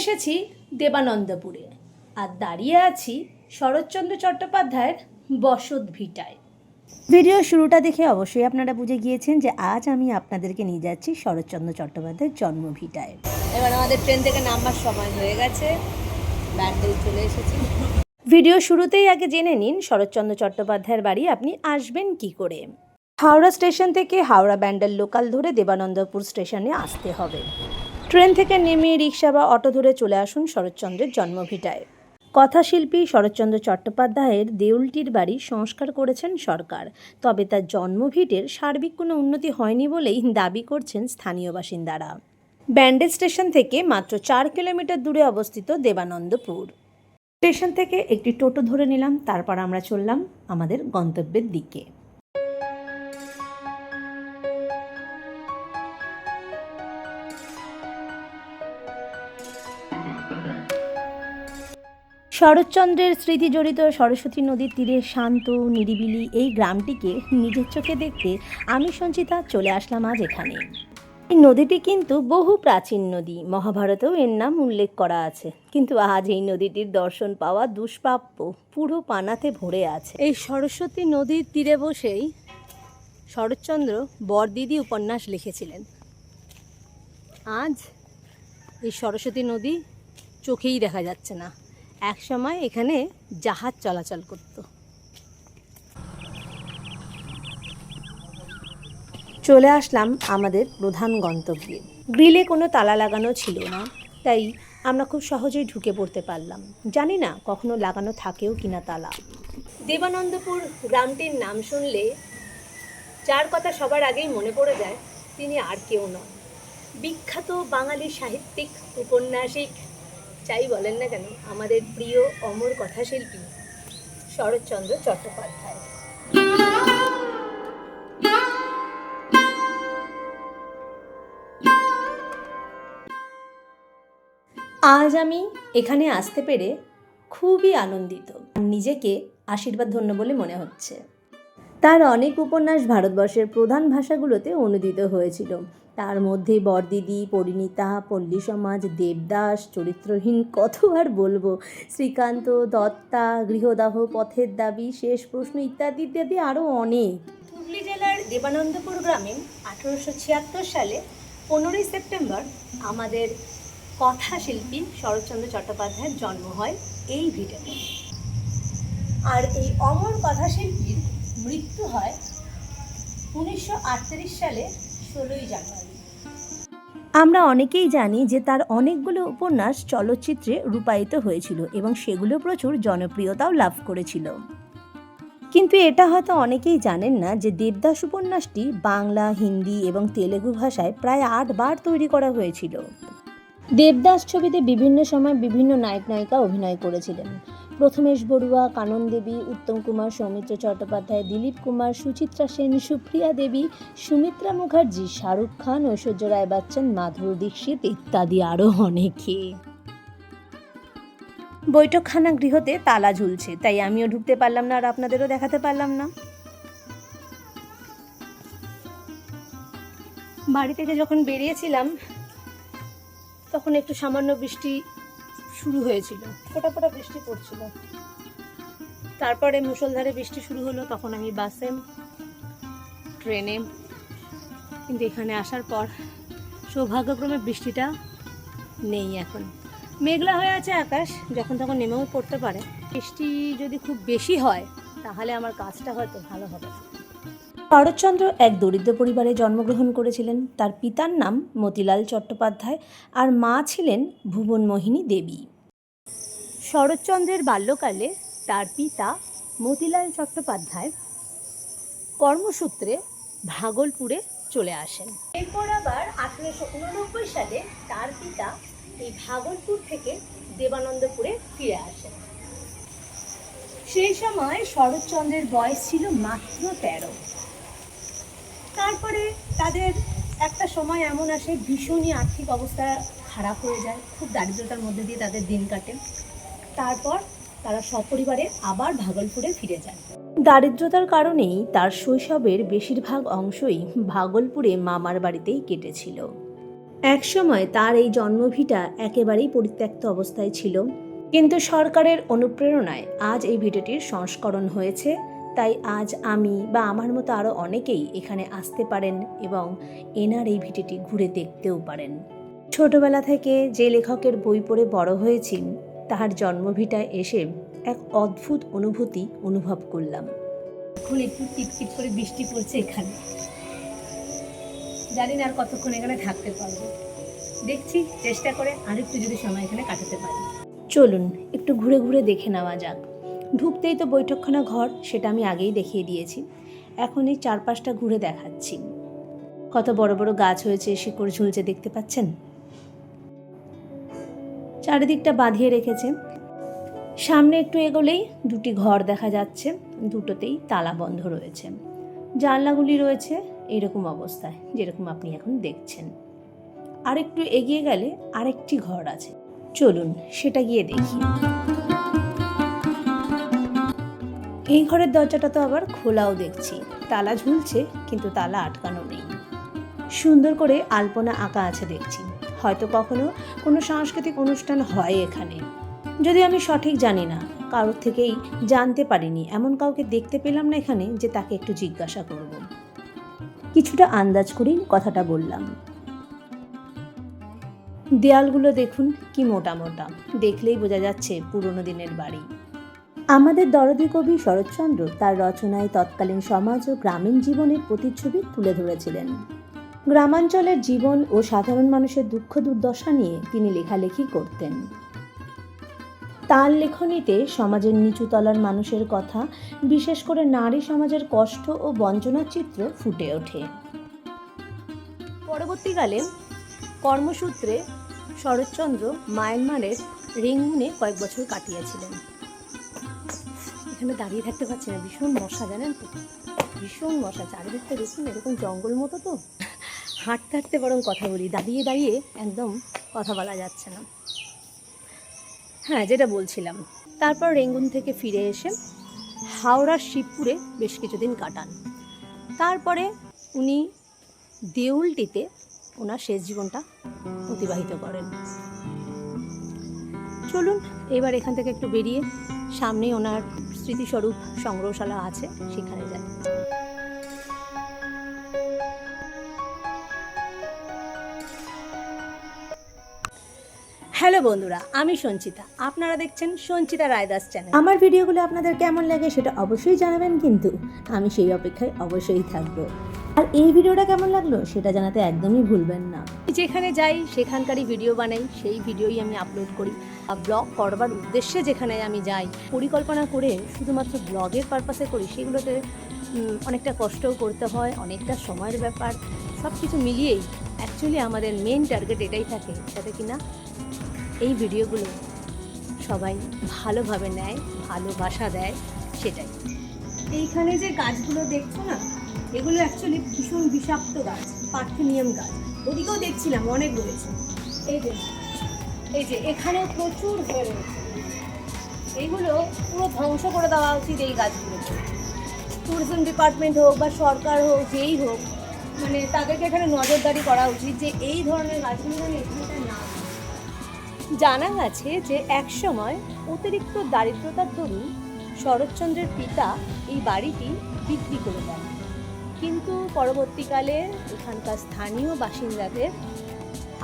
এসেছি দেবানন্দপুরে আর দাঁড়িয়ে আছি শরৎচন্দ্র চট্টোপাধ্যায়ের বসত ভিটায়। ভিডিও শুরুটা দেখে অবশ্যই আপনারা বুঝে গিয়েছেন যে আজ আমি আপনাদেরকে নিয়ে যাচ্ছি শরৎচন্দ্র চট্টোপাধ্যায়ের জন্মভিটায় এবার আমাদের ট্রেন থেকে নামবার সময় হয়ে গেছে ব্যান্ডেল চলে এসেছি। ভিডিও শুরুতেই আগে জেনে নিন শরৎচন্দ্র চট্টোপাধ্যায়ের বাড়ি আপনি আসবেন কি করে? হাওড়া স্টেশন থেকে হাওড়া ব্যান্ডেল লোকাল ধরে দেবানন্দপুর স্টেশনে আসতে হবে। ট্রেন থেকে নেমে রিক্সা বা অটো ধরে চলে আসুন শরৎচন্দ্রের জন্মভিটায়। কথাশিল্পী শরৎচন্দ্র চট্টোপাধ্যায়ের দেউলটির বাড়ি সংস্কার করেছেন সরকার। তবে তার জন্মভিটের সার্বিক কোনো উন্নতি হয়নি বলেই দাবি করছেন স্থানীয় বাসিন্দারা। ব্যান্ডেল স্টেশন থেকে মাত্র চার কিলোমিটার দূরে অবস্থিত দেবানন্দপুর। স্টেশন থেকে একটি টোটো ধরে নিলাম, তারপর আমরা চললাম আমাদের গন্তব্যের দিকে। শরৎচন্দ্রের স্মৃতি জড়িত সরস্বতী নদীর তীরে শান্ত, নিরিবিলি এই গ্রামটিকে নিজের চোখে দেখতে আমি সঞ্চিতা চলে আসলাম আজ এখানে। এই নদীটি কিন্তু বহু প্রাচীন নদী, মহাভারতেও এর নাম উল্লেখ করা আছে। কিন্তু আজ এই নদীটির দর্শন পাওয়া দুষ্প্রাপ্য পুরো পানাতে ভরে আছে। এই সরস্বতী নদীর তীরে বসেই শরৎচন্দ্র বরদিদি উপন্যাস লিখেছিলেন। আজ এই সরস্বতী নদী চোখেই দেখা যাচ্ছে না। এক সময় এখানে জাহাজ চলাচল করত। চলে আসলাম আমাদের প্রধান গন্তব্যে। গ্রিলে কোনো তালা লাগানো ছিল না, তাই আমরা খুব সহজেই ঢুকে পড়তে পারলাম। জানি না কখনো লাগানো থাকেও কিনা তালা। দেবানন্দপুর গ্রামটির নাম শুনলে যার কথা সবার আগেই মনে পড়ে যায়, তিনি আর কেউ নন। বিখ্যাত বাঙালি সাহিত্যিক, উপন্যাসিক যাই বলেন না কেন, আমাদের প্রিয় অমর কথাশিল্পী শরৎচন্দ্র চট্টোপাধ্যায়। আজ আমি এখানে আসতে পেরে খুবই আনন্দিত। নিজেকে আশীর্বাদ ধন্য বলে মনে হচ্ছে। তার অনেক উপন্যাস ভারতবর্ষের প্রধান ভাষাগুলোতে অনুদিত হয়েছিল। তার মধ্যে বরদিদি, পরিণীতা, পল্লী সমাজ, দেবদাস, চরিত্রহীন কত আর বলব? শ্রীকান্ত, দত্তা, গৃহদাহ, পথের দাবি, শেষ প্রশ্ন ইত্যাদি ইত্যাদি আরও অনেক। হুগলি জেলার দেবানন্দপুর গ্রামে আঠেরোশো ছিয়াত্তর সালে পনেরোই সেপ্টেম্বর আমাদের কথাশিল্পী শরৎচন্দ্র চট্টোপাধ্যায়ের জন্ম হয় এই ভিটাতে। আর এই অমর কথাশিল্পীর মৃত্যু হয় উনিশশো সালে ষোলোই জানুয়ারি। আমরা অনেকেই জানি যে তার অনেকগুলো উপন্যাস চলচ্চিত্রে রূপায়িত হয়েছিল এবং সেগুলো প্রচুর জনপ্রিয়তাও লাভ করেছিল। কিন্তু এটা হয়তো অনেকেই জানেন না যে দেবদাস উপন্যাসটি বাংলা, হিন্দি এবং তেলেগু ভাষায় প্রায় আটবার তৈরি করা হয়েছিল। দেবদাস ছবিতে বিভিন্ন সময় বিভিন্ন নায়ক নায়িকা অভিনয় করেছিলেন। প্রথমেশ বড়ুয়া, কানন দেবী, উত্তম কুমার, সৌমিত্র চট্টোপাধ্যায়, দিলীপ কুমার, সুচিত্রা সেন, সুপ্রিয়া দেবী, সুমিত্রা মুখার্জি, শাহরুখ খান, ঐশ্বর্য রায় বচ্চন, মাধুর দীক্ষিত ইত্যাদি আরও অনেকে। বৈঠকখানা গৃহতে তালা ঝুলছে, তাই আমিও ঢুকতে পারলাম না আর আপনাদেরও দেখাতে পারলাম না। বাড়ি থেকে যখন বেরিয়েছিলাম, তখন একটু সামান্য বৃষ্টি শুরু হয়েছিল। ফোটা ফোটা বৃষ্টি পড়ছিল। তারপরে মুষলধারে বৃষ্টি শুরু হলো, তখন আমি বাসে, ট্রেনে। কিন্তু এখানে আসার পর সৌভাগ্যক্রমে বৃষ্টিটা নেই এখন। মেঘলা হয়ে আছে আকাশ, যখন তখন নেমেও পড়তে পারে। বৃষ্টি যদি খুব বেশি হয়, তাহলে আমার কাজটা হয়তো ভালো হবে। শরৎচন্দ্র এক দরিদ্র পরিবারে জন্মগ্রহণ করেছিলেন। তার পিতার নাম মতিলাল চট্টোপাধ্যায় আর মা ছিলেন ভুবনমোহিনী দেবী। শরৎচন্দ্রের বাল্যকালে তার পিতা মতিলাল চট্টোপাধ্যায় কর্মসূত্রে ভাগলপুরে চলে আসেন। এরপর আবার আঠেরোশো উননব্বই সালে তার পিতা এই ভাগলপুর থেকে দেবানন্দপুরে ফিরে আসেন। সেই সময় শরৎচন্দ্রের বয়স ছিল মাত্র তেরো। তারপরে তাদের একটা সময় এমন আসে, ভীষণই আর্থিক অবস্থা খারাপ হয়ে যায়, খুব দারিদ্রতার মধ্যে দিয়ে তাদের দিন কাটে। তারপর তারা সপরিবারে আবার ভাগলপুরে ফিরে যায়। দারিদ্রতার কারণেই তার শৈশবের বেশিরভাগ অংশই ভাগলপুরে মামার বাড়িতেই কেটেছিল। একসময় তার এই জন্মভিটা একেবারেই পরিত্যক্ত অবস্থায় ছিল। কিন্তু সরকারের অনুপ্রেরণায় আজ এই ভিডিওটির সংস্করণ হয়েছে। তাই আজ আমি বা আমার মতো আরও অনেকেই এখানে আসতে পারেন এবং এনার এই ভিডিওটি ঘুরে দেখতেও পারেন। ছোটবেলা থেকে যে লেখকের বই পড়ে বড় হয়েছি তাহার জন্মভিটায় এসে এক অদ্ভুত অনুভূতি অনুভব করলাম। এখন একটু টিপটিপ করে বৃষ্টি পড়ছে এখানে। জানি না আর কতক্ষণ এখানে থাকতে পারব। দেখছি চেষ্টা করে আর একটু যদি সময় এখানে কাটাতে পারি। চলুন একটু ঘুরে ঘুরে দেখে নেওয়া যাক। ঢুকতেই তো বৈঠকখানা ঘর সেটা আমি আগেই দেখিয়ে দিয়েছি। এখন এই চারপাশটা ঘুরে দেখাচ্ছি। কত বড় বড় গাছ হয়েছে শিকড় ঝুলছে দেখতে পাচ্ছেন? চারিদিকটা বাঁধিয়ে রেখেছে। সামনে একটু এগোলেই দুটি ঘর দেখা যাচ্ছে, দুটোতেই তালা বন্ধ রয়েছে। জানলাগুলি রয়েছে এরকম অবস্থায়, যেরকম আপনি এখন দেখছেন। আর একটু এগিয়ে গেলে আরেকটি ঘর আছে। চলুন সেটা গিয়ে দেখি। এই ঘরের দরজাটা তো আবার খোলাও দেখছি। তালা ঝুলছে, কিন্তু তালা আটকানো নেই। সুন্দর করে আলপনা আঁকা আছে দেখছি। হয়তো কখনো কোনো সাংস্কৃতিক অনুষ্ঠান হয় এখানে। যদি আমি সঠিক জানি না, কারোর থেকেই জানতে পারিনি, এমন কাউকে দেখতে পেলাম না এখানে যে তাকে একটু জিজ্ঞাসা করব। কিছুটা আন্দাজ করেই কথাটা বললাম। দেয়ালগুলো দেখুন, কি মোটা মোটা। দেখলেই বোঝা যাচ্ছে পুরনো দিনের বাড়ি। আমাদের দরদি কবি শরৎচন্দ্র তার রচনায় তৎকালীন সমাজ ও গ্রামীণ জীবনের প্রতিচ্ছবি তুলে ধরেছিলেন। গ্রামাঞ্চলের জীবন ও সাধারণ মানুষের দুঃখ দুর্দশা নিয়ে তিনি লেখালেখি করতেন। তার লেখনীতে সমাজের নিচুতলার মানুষের কথা, বিশেষ করে নারী সমাজের কষ্ট ও বঞ্চনার চিত্র ফুটে ওঠে। পরবর্তীকালে কর্মসূত্রে শরৎচন্দ্র মায়ানমারের রেঙ্গুনে কয়েক বছর কাটিয়েছিলেন। এখানে দাঁড়িয়ে থাকতে পারছি না, ভীষণ মশা জানেন তো? ভীষণ মশা, চারিদিকটা দেখুন, এরকম জঙ্গল মতো তো? হাঁটতে হাঁটতে বরং কথা বলি, দাঁড়িয়ে দাঁড়িয়ে একদম কথা বলা যাচ্ছে না। হ্যাঁ যেটা বলছিলাম। তারপর রেঙ্গুন থেকে ফিরে এসে হাওড়ার শিবপুরে বেশ কিছুদিন কাটান। তারপরে উনি দেউলটিতে ওনার শেষ জীবনটা অতিবাহিত করেন। চলুন, এবার এখান থেকে একটু বেরিয়ে সামনেই ওনার স্মৃতিস্বরূপ সংগ্রহশালা আছে, সেখানে যাই। হ্যালো বন্ধুরা আমি সঞ্চিতা। আপনারা দেখছেন সঞ্চিতা রায়দাস চ্যানেল। আমার ভিডিওগুলো আপনাদের কেমন লাগে সেটা অবশ্যই জানাবেন কিন্তু আমি সেই অপেক্ষায় অবশ্যই থাকব। আর এই ভিডিওটা কেমন লাগল সেটা জানাতে একদমই ভুলবেন না। যেখানে যাই সেখানকারই ভিডিও বানাই সেই ভিডিওই আমি আপলোড করি। আর ব্লগ করবার উদ্দেশ্যে যেখানে আমি যাই পরিকল্পনা করে শুধুমাত্র ব্লগের পারপাসে করি সেগুলোতে অনেকটা কষ্টও করতে হয় অনেকটা সময়ের ব্যাপার। সব কিছু মিলিয়েই অ্যাকচুয়ালি আমাদের মেন টার্গেট এটাই থাকে যাতে কিনা এই ভিডিওগুলো সবাই ভালোভাবে নেয় ভালোবাসা দেয়, সেটাই। এইখানে যে গাছগুলো দেখছ না, এগুলো অ্যাকচুয়ালি ভীষণ বিষাক্ত গাছ, পার্থেনিয়াম গাছ। ওদিকেও দেখছিলাম, অনেক রয়েছে। এই যে এই যে, এখানেও প্রচুর হয়ে রয়েছে। এইগুলো পুরো ধ্বংস করে দেওয়া উচিত এই গাছগুলোকে। ট্যুরিজম ডিপার্টমেন্ট হোক বা সরকার হোক, যেই হোক মানে তাদেরকে এখানে নজরদারি করা উচিত যে এই ধরনের গাছগুলো এখানটায় না। জানা গেছে যে একসময় অতিরিক্ত দারিদ্রতার দরুন শরৎচন্দ্রের পিতা এই বাড়িটি বিক্রি করে দেন। কিন্তু পরবর্তীকালে এখানকার স্থানীয় বাসিন্দাদের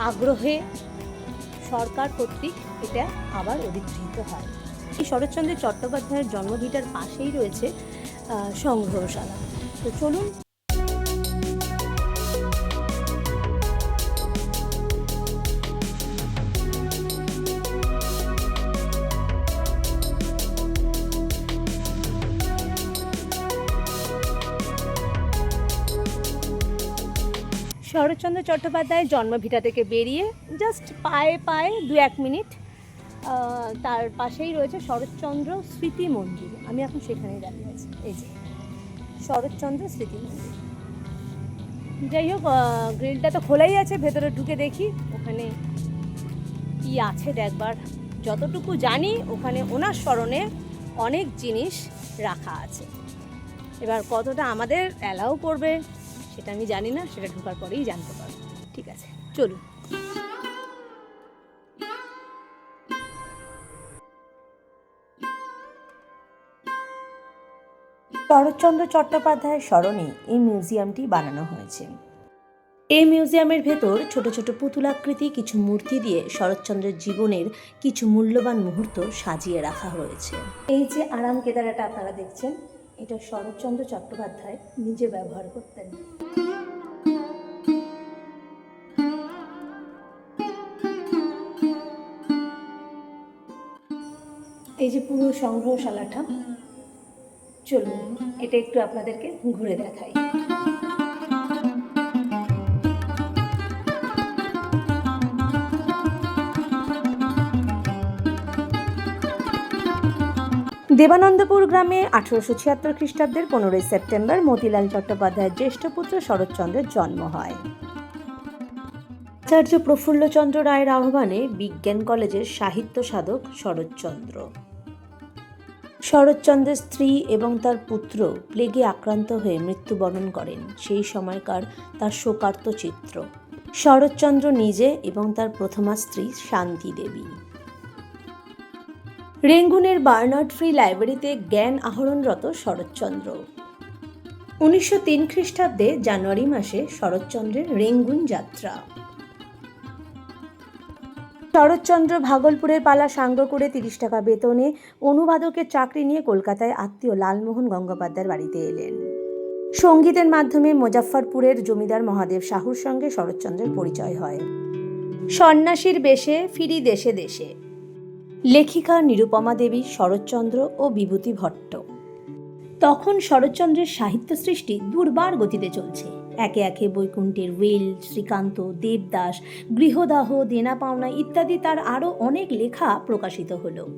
আগ্রহে সরকার কর্তৃক এটা আবার অধিগৃহীত হয়। এই শরৎচন্দ্র চট্টোপাধ্যায়ের জন্মভিটার পাশেই রয়েছে সংগ্রহশালা। তো চলুন শরৎচন্দ্র চট্টোপাধ্যায়ের জন্মভিটা থেকে বেরিয়ে জাস্ট পায়ে পায়ে দু এক মিনিট তার পাশেই রয়েছে শরৎচন্দ্র স্মৃতি মন্দির। আমি এখন সেখানেই দাঁড়িয়ে আছি। এই যে, শরৎচন্দ্র স্মৃতি মন্দির। যাই হোক গ্রিলটা তো খোলাই আছে, ভেতরে ঢুকে দেখি। ওখানে কি আছে দেখবার? যতটুকু জানি, ওখানে ওনার স্মরণে অনেক জিনিস রাখা আছে। এবার কতটা আমাদের অ্যালাউ করবে? সেটা আমি জানি না, সেটা ঢোকার পরেই জানতে পারব। ঠিক আছে, চলুন। শরৎচন্দ্র চট্টোপাধ্যায়ের স্মরণে এই মিউজিয়ামটি বানানো হয়েছে। এই মিউজিয়ামের ভেতর ছোট ছোট পুতুলাকৃতি, কিছু মূর্তি দিয়ে শরৎচন্দ্রের জীবনের কিছু মূল্যবান মুহূর্ত সাজিয়ে রাখা হয়েছে। এই যে আরাম কেদারাটা আপনারা দেখছেন এটা শরৎচন্দ্র চট্টোপাধ্যায় নিজে ব্যবহার করতেন। এই যে পুরো সংগ্রহশালাটা, চলুন, এটা একটু আপনাদেরকে ঘুরে দেখাই। দেবানন্দপুর গ্রামে আঠারোশো ছিয়াত্তর খ্রিস্টাব্দের পনেরোই সেপ্টেম্বর মতিলাল চট্টোপাধ্যায়ের জ্যেষ্ঠ পুত্র শরৎচন্দ্রের জন্ম হয়। আচার্য প্রফুল্লচন্দ্র রায়ের আহ্বানে বিজ্ঞান কলেজের সাহিত্য সাধক শরৎচন্দ্র। শরৎচন্দ্রের স্ত্রী এবং তার পুত্র প্লেগে আক্রান্ত হয়ে মৃত্যুবরণ করেন। সেই সময়কার তার শোকার্ত চিত্র। শরৎচন্দ্র নিজে এবং তার প্রথমা স্ত্রী শান্তি দেবী রেঙ্গুনের বার্নার্ড ফ্রি লাইব্রেরিতে জ্ঞান আহরণরত শরৎচন্দ্র। উনিশশো তিন খ্রিস্টাব্দে জানুয়ারি মাসে শরৎচন্দ্রের রেঙ্গুন যাত্রা। শরৎচন্দ্র ভাগলপুরের পালা সাঙ্গ করে তিরিশ টাকা বেতনে অনুবাদকের চাকরি নিয়ে কলকাতায় আত্মীয় লালমোহন গঙ্গোপাধ্যায়ের বাড়িতে এলেন। সঙ্গীতের মাধ্যমে মুজাফফরপুরের জমিদার মহাদেব শাহুর সঙ্গে শরৎচন্দ্রের পরিচয় হয়। সন্ন্যাসীর বেশে ফিরি দেশে দেশে। লেখিকা নিরুপমা দেবী, শরৎচন্দ্র ও বিভূতি ভট্ট। তখন শরৎচন্দ্রের সাহিত্য সৃষ্টি দুর্বার গতিতে চলছে। একে একে বৈকুণ্ঠের ওয়েল শ্রীকান্ত, দেবদাস, গৃহদাহ, দেনা পাওনা ইত্যাদি তার আরও অনেক লেখা প্রকাশিত হলো।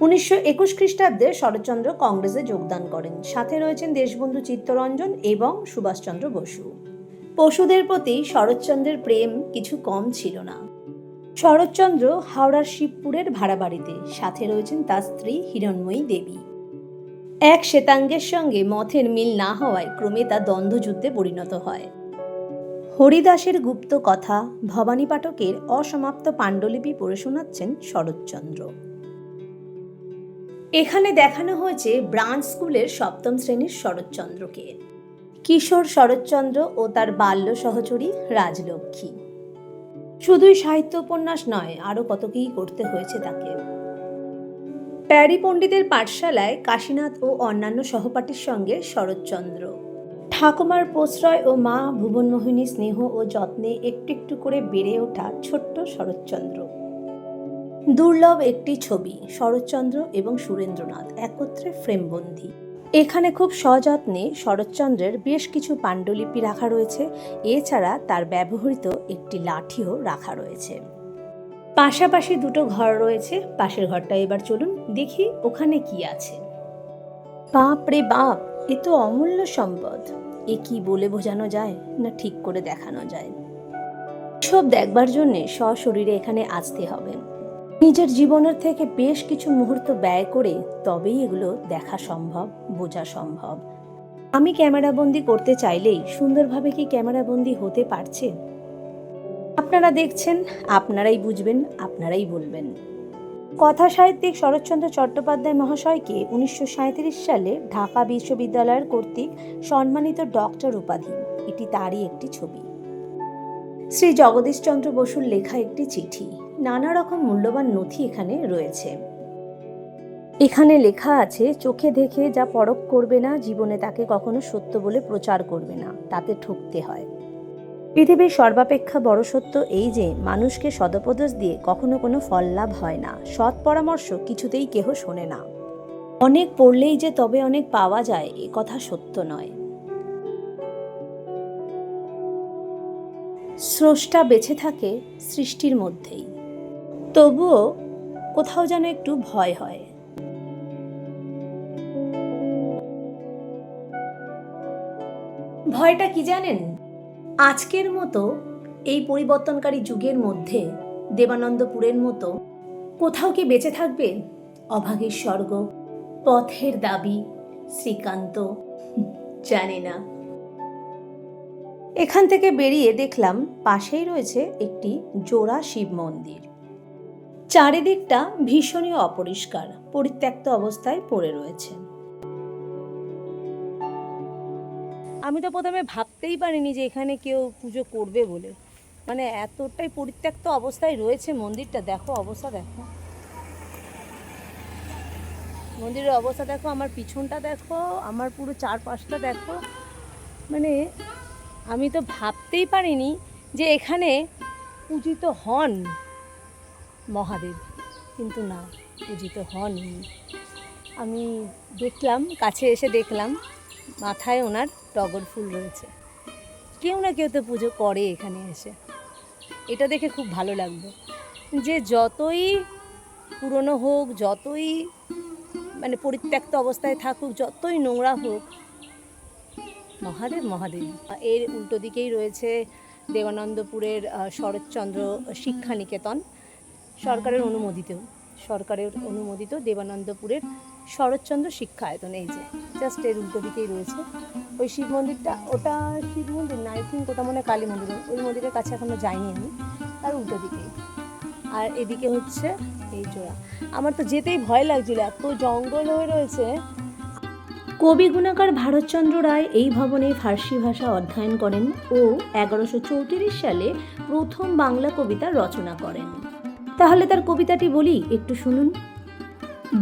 উনিশশো একুশ খ্রিস্টাব্দে শরৎচন্দ্র কংগ্রেসে যোগদান করেন। সাথে রয়েছেন দেশবন্ধু চিত্তরঞ্জন এবং সুভাষচন্দ্র বসু। পশুদের প্রতি শরৎচন্দ্রের প্রেম কিছু কম ছিল না। শরৎচন্দ্র হাওড়ার শিবপুরের ভাড়া বাড়িতে সাথে রয়েছেন তার স্ত্রী হিরণময়ী দেবী। এক শ্বেতাঙ্গের সঙ্গে মথের মিল না হওয়ায় ক্রমে তা দ্বন্দ্বযুদ্ধে পরিণত হয়। হরিদাসের গুপ্ত কথা ভবানী পাঠকের অসমাপ্ত পাণ্ডুলিপি পড়ে শোনাচ্ছেন শরৎচন্দ্র। এখানে দেখানো হয়েছে ব্রাঞ্চ স্কুলের সপ্তম শ্রেণির শরৎচন্দ্রকে। কিশোর শরৎচন্দ্র ও তার বাল্য সহচরী রাজলক্ষ্মী। শুধুই সাহিত্য উপন্যাস নয় আরও কত কী করতে হয়েছে তাকে। প্যারি পণ্ডিতের পাঠশালায় কাশীনাথ ও অন্যান্য সহপাঠীর সঙ্গে শরৎচন্দ্র। ঠাকুমার প্রশ্রয় ও মা ভুবনমোহিনী স্নেহ ও যত্নে একটু একটু করে বেড়ে ওঠা ছোট্ট শরৎচন্দ্র। দুর্লভ একটি ছবি, শরৎচন্দ্র এবং সুরেন্দ্রনাথ, একত্রে ফ্রেমবন্দি। এখানে খুব সযত্নে শরৎচন্দ্রের বেশ কিছু পাণ্ডুলিপি রাখা রয়েছে। এছাড়া তার ব্যবহৃত একটি লাঠিও রাখা রয়েছে। পাশাপাশি দুটো ঘর রয়েছে। পাশের ঘরটা এবার চলুন দেখি ওখানে কি আছে। বাপ রে বাপ, এ তো অমূল্য সম্পদ। এ কি বলে বোঝানো যায় না ঠিক করে দেখানো যায়। সব দেখবার জন্যে সশরীরে এখানে আসতে হবে। নিজের জীবনের থেকে বেশ কিছু মুহূর্ত ব্যয় করে তবেই এগুলো দেখা সম্ভব, বোঝা সম্ভব। আমি ক্যামেরাবন্দি করতে চাইলেই সুন্দরভাবে কি ক্যামেরাবন্দি হতে পারছে? আপনারা দেখছেন, আপনারাই বুঝবেন, আপনারাই বলবেন। কথা সাহিত্যিক শরৎচন্দ্র চট্টোপাধ্যায় মহাশয়কে উনিশশো সাঁইত্রিশ সালে ঢাকা বিশ্ববিদ্যালয়ের কর্তৃক সম্মানিত ডক্টর উপাধি। এটি তারই একটি ছবি। শ্রী জগদীশচন্দ্র বসুর লেখা একটি চিঠি। নানা রকম মূল্যবান নথি এখানে রয়েছে। এখানে লেখা আছে, চোখে দেখে যা পরখ করবে না, জীবনে তাকে কখনো সত্য বলে প্রচার করবে না, তাতে ঠকতে হয়। পৃথিবীর সর্বাপেক্ষা বড় সত্য এই যে, মানুষকে সদপদেশ দিয়ে কখনো কোনো ফল লাভ হয় না, সৎ পরামর্শ কিছুতেই কেহ শোনে না। অনেক পড়লেই যে তবে অনেক পাওয়া যায়, এ কথা সত্য নয়। স্রষ্টা বেঁচে থাকে সৃষ্টির মধ্যেই। তবুও কোথাও যেন একটু ভয় হয়। ভয়টা কি জানেন? আজকের মতো এই পরিবর্তনকারী যুগের মধ্যে দেবানন্দপুরের মতো কোথাও কি বেঁচে থাকবে? অভাগীর স্বর্গ, পথের দাবি, শ্রীকান্ত, জানে না। এখান থেকে বেরিয়ে দেখলাম পাশেই রয়েছে একটি জোড়া শিব মন্দির। চারিদিকটা ভীষণই অপরিষ্কার, পরিত্যক্ত অবস্থায় পড়ে রয়েছে। আমি তো প্রথমে ভাবতেই পারিনি যে এখানে কেউ পুজো করবে বলে। মানে এতটাই পরিত্যক্ত অবস্থায় রয়েছে মন্দিরটা। দেখো অবস্থা দেখো। মন্দিরের অবস্থা দেখো, আমার পিছনটা দেখো, আমার পুরো চারপাশটা দেখো। মানে আমি তো ভাবতেই পারিনি যে এখানে পূজিত হন। মহাদেব, কিন্তু না, পূজিত হননি। আমি দেখলাম, কাছে এসে দেখলাম, মাথায় ওনার টগর ফুল রয়েছে। কেউ না কেউ তো পুজো করে এখানে এসে। এটা দেখে খুব ভালো লাগল যে যতই পুরনো হোক, যতই মানে পরিত্যক্ত অবস্থায় থাকুক, যতই নোংরা হোক, মহাদেব মহাদেব। এর উল্টো দিকেই রয়েছে দেবানন্দপুরের শরৎচন্দ্র শিক্ষা নিকেতন সরকারের অনুমোদিত সরকারের অনুমোদিত দেবানন্দপুরের শরৎচন্দ্র শিক্ষা শিক্ষায়তন এই যে জাস্ট এর উল্টো দিকেই রয়েছে। ওই শিব মন্দিরটা, ওটা শিব মন্দির না, আই থিঙ্ক ওটা মনে কালী মন্দির, ওই মন্দিরের কাছে এখনও যাইনি আমি, তার উল্টো দিকেই আর এদিকে হচ্ছে, এই জোড়া আমার তো যেতেই ভয় লাগছিল, এত জঙ্গল হয়ে রয়েছে। কবি গুণাকার ভারতচন্দ্র রায় এই ভবনে ফার্সি ভাষা অধ্যয়ন করেন ও এগারোশো সালে প্রথম বাংলা কবিতা রচনা করেন। তাহলে তার কবিতাটি বলি, একটু শুনুন।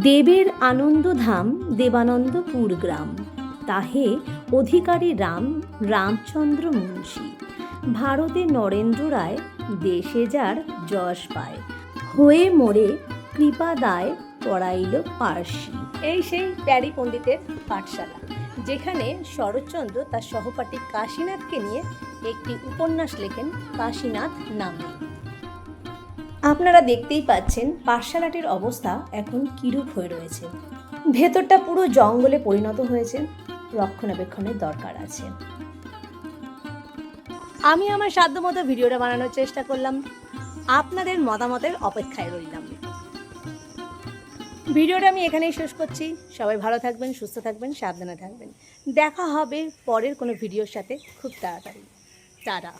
দেবের আনন্দধাম দেবানন্দপুর গ্রাম, তাহে অধিকারী রাম, রামচন্দ্র মুন্সী। ভারতে নরেন্দ্র রায়, দেশে যার যশ পায়। হয়ে মোরে কৃপাদায় পড়াইল পার্সি এই সেই প্যারি পণ্ডিতের পাঠশালা, যেখানে শরৎচন্দ্র তার সহপাঠী কাশীনাথকে নিয়ে একটি উপন্যাস লেখেন, কাশীনাথ নামে। আপনারা দেখতেই পাচ্ছেন পাঠশালাটির অবস্থা এখন কিরূপ হয়ে রয়েছে। ভেতরটা পুরো জঙ্গলে পরিণত হয়েছে। রক্ষণাবেক্ষণের দরকার আছে। আমি আমার সাধ্যমতো ভিডিওটা বানানোর চেষ্টা করলাম। আপনাদের মতামতের অপেক্ষায় রইলাম। ভিডিওটা আমি এখানেই শেষ করছি। সবাই ভালো থাকবেন, সুস্থ থাকবেন, সাবধানে থাকবেন। দেখা হবে পরের কোনো ভিডিওর সাথে খুব তাড়াতাড়ি। তারা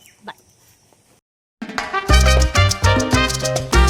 বাই